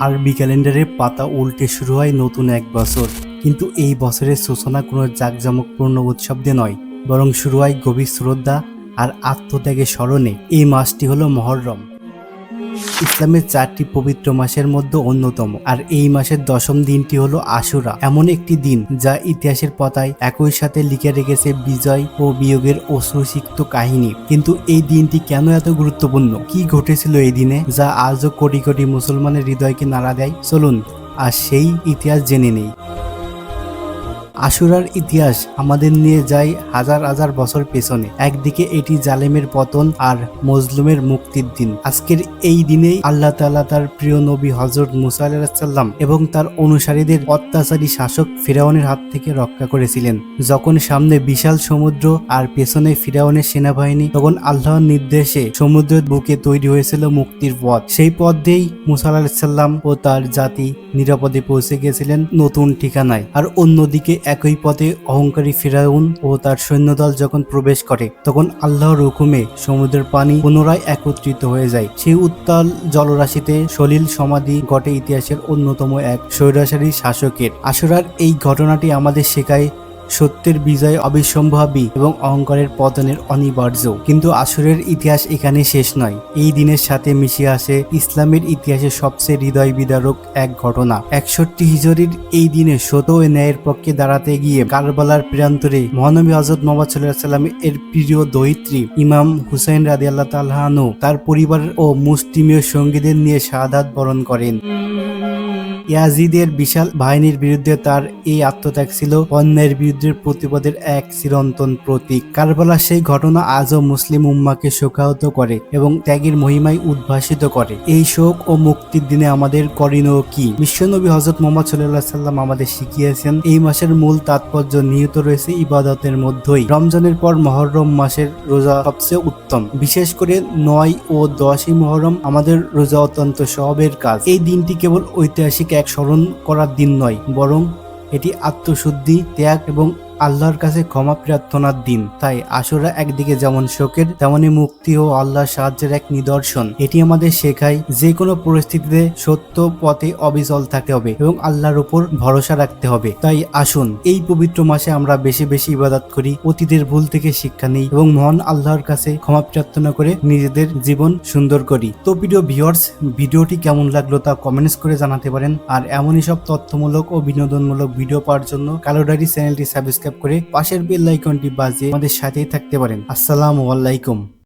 আরবি ক্যালেন্ডারের পাতা উল্টে শুরু হয় নতুন এক বছর। কিন্তু এই বছরের সূচনা কোনো জাঁকজমকপূর্ণ উৎসব দিয়ে নয়, বরং শুরু হয় গভীর শ্রদ্ধা আর আত্মত্যাগের স্মরণে। এই মাসটি হলো মহররম ইসলামের চারটি পবিত্র মাসের মধ্যে অন্যতম, আর এই মাসের দশম দিনটি হলো আশুরা। এমন একটি দিন যা ইতিহাসের পাতায় একই সাথে লিখে রেখেছে বিজয় ও বিয়োগের অশ্রুসিক্ত কাহিনী। কিন্তু এই দিনটি কেন এত গুরুত্বপূর্ণ? কি ঘটেছিল এই দিনে যা আজও কোটি কোটি মুসলমানের হৃদয়কে নাড়া দেয়? চলুন, আর সেই ইতিহাস জেনে নেই। আশুরার ইতিহাস আমাদের নিয়ে যায় হাজার হাজার বছর পেছনে। একদিকে এটি জালেমের পতন আর মজলুমের মুক্তির দিন। আজকের এই দিনেই আল্লাহ তাআলা তার প্রিয় নবী হজরত মুসা এবং তার অনুসারীদের অত্যাচারী শাসক ফিরাউনের হাত থেকে রক্ষা করেছিলেন। যখন সামনে বিশাল সমুদ্র আর পেছনে ফিরাউনের সেনাবাহিনী, তখন আল্লাহর নির্দেশে সমুদ্রের বুকে তৈরি হয়েছিল মুক্তির পথ। সেই পথ দিয়েই মুসা আলাহিসাল্লাম ও তার জাতি নিরাপদে পৌঁছে গিয়েছিলেন নতুন ঠিকানায়। আর অন্যদিকে একই পথে অহংকারী ফেরাউন ও তার সৈন্যদল যখন প্রবেশ করে, তখন আল্লাহর হুকুমে সমুদ্রের পানি পুনরায় একত্রিত হয়ে যায়। সেই উত্তাল জলরাশিতে সলিল সমাধি ঘটে ইতিহাসের অন্যতম এক স্বৈরাচারী শাসকের। আসরার এই ঘটনাটি আমাদের শেখায় সত্যের বিজয় অবিসম্ভাবী এবং অহংকারের পতনের অনিবার্য। কিন্তু আসরের ইতিহাস এখানে শেষ নয়। এই দিনের সাথে মিশে আসে ইসলামের ইতিহাসে সবচেয়ে হৃদয় বিদারক এক ঘটনা। একষট্টি হিজরির এই দিনে সত ও ন্যায়ের পক্ষে দাঁড়াতে গিয়ে কারবালার প্রান্তরে মহানবী হজরত মোহাম্মদ সাল্লাহ সাল্লাম এর প্রিয় দহিত্রী ইমাম হুসাইন রাদি আল্লাহ তালহানু তার পরিবার ও মুসলিমীয় সঙ্গীদের নিয়ে শাহাদাত বরণ করেন। ইয়াজিদের বিশাল বাহিনীর বিরুদ্ধে তার এই আত্মত্যাগ ছিল অন্যায়ের বিরুদ্ধে প্রতিবাদের এক চিরন্তন প্রতীক। কারবালার সেই ঘটনা আজও মুসলিম উম্মাকে শোকাহত করে এবং ত্যাগের মহিমায় উদ্ভাসিত করে। এই শোক ও মুক্তির দিনে আমাদের করণীয় কি? বিশ্বনবী হজরত মোহাম্মদ সাল্লাহ সাল্লাম আমাদের শিখিয়েছেন, এই মাসের মূল তাৎপর্য নিহিত রয়েছে ইবাদতের মধ্যেই। রমজানের পর মহরম মাসের রোজা সবচেয়ে উত্তম। বিশেষ করে নয় ও দশই মহরম আমাদের রোজা অত্যন্ত সবের কাজ। এই দিনটি কেবল ঐতিহাসিক এক স্মরণ করার দিন নয় বরং এটি আত্মশুদ্ধি ত্যাগ এবং আল্লাহর কাছে ক্ষমা প্রার্থনার দিন। তাই আসরা একদিকে যেমন শোকের, তেমনি মুক্তি ও আল্লাহর সাহায্যের এক নিদর্শন। এটি আমাদের শেখায় যে কোনো পরিস্থিতিতে সত্য পথে অবিচল থাকতে হবে এবং আল্লাহর উপর ভরসা রাখতে হবে। তাই আসুন, এই পবিত্র মাসে আমরা বেশি বেশি ইবাদত করি, অতীতের ভুল থেকে শিক্ষা নিই এবং মহান আল্লাহর কাছে ক্ষমা প্রার্থনা করে নিজেদের জীবন সুন্দর করি। তো প্রিয় ভিউয়ার্স ভিডিওটি কেমন লাগল তা কমেন্টস করে জানাতে পারেন। আর এমনই সব তথ্যমূলক ও বিনোদনমূলক ভিডিও পাওয়ার জন্য কালোডারি চ্যানেলটি সাবস্ক্রাইব করে পাশের বেল আইকনটি বাজিয়ে আমাদের সাথেই থাকতে পারেন। আসসালামু আলাইকুম।